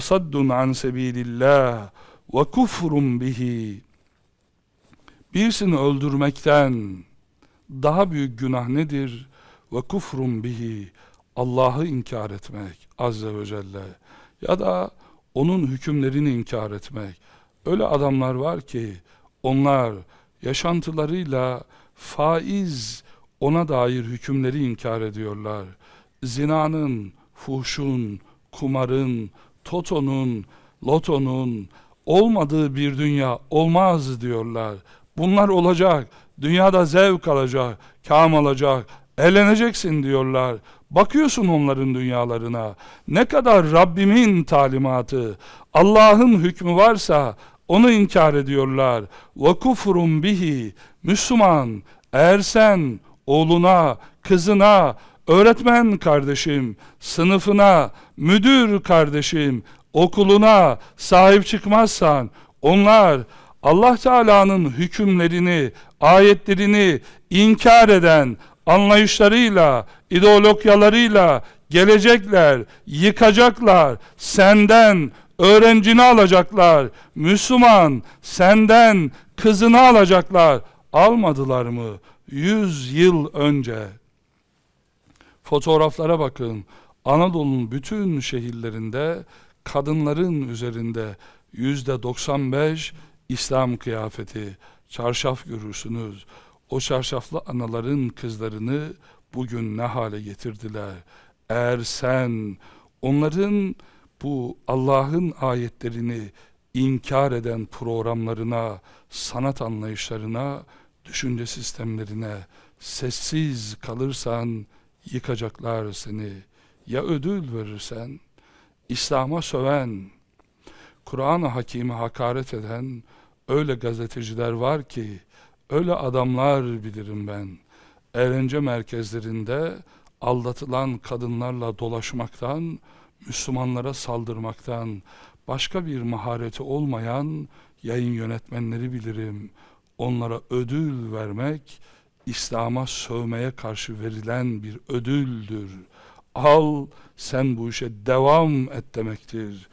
saddun an sebilillah ve kufrun bihi. Birisini öldürmekten daha büyük günah nedir? Ve kufrun bihi. Allah'ı inkar etmek azze ve celle ya da onun hükümlerini inkar etmek. Öyle adamlar var ki onlar yaşantılarıyla faiz ona dair hükümleri inkar ediyorlar. Zinanın, fuhşun, kumarın, totonun, lotonun olmadığı bir dünya olmaz diyorlar. Bunlar olacak. Dünyada zevk alacak, kam alacak, eğleneceksin diyorlar. Bakıyorsun onların dünyalarına. Ne kadar Rabbimin talimatı, Allah'ın hükmü varsa onu inkar ediyorlar. Ve kufrun bihi. Müslüman eğer sen oğluna, kızına, öğretmen kardeşim, sınıfına, müdür kardeşim, okuluna sahip çıkmazsan onlar Allah Teala'nın hükümlerini, ayetlerini inkar eden anlayışlarıyla, ideologyalarıyla gelecekler, yıkacaklar, senden öğrencini alacaklar, Müslüman senden kızını alacaklar. Almadılar mı? Yüz yıl önce. Fotoğraflara bakın. Anadolu'nun bütün şehirlerinde kadınların üzerinde yüzde 95 İslam kıyafeti, çarşaf görürsünüz. O çarşaflı anaların kızlarını bugün ne hale getirdiler? Eğer sen onların bu Allah'ın ayetlerini inkar eden programlarına, sanat anlayışlarına, düşünce sistemlerine sessiz kalırsan yıkacaklar seni. Ya ödül verirsen, İslam'a söven, Kur'an-ı Hakim'e hakaret eden öyle gazeteciler var ki, öyle adamlar bilirim ben. Eğlence merkezlerinde aldatılan kadınlarla dolaşmaktan, Müslümanlara saldırmaktan, başka bir mahareti olmayan yayın yönetmenleri bilirim. Onlara ödül vermek, İslam'a sövmeye karşı verilen bir ödüldür. Al, sen bu işe devam et demektir.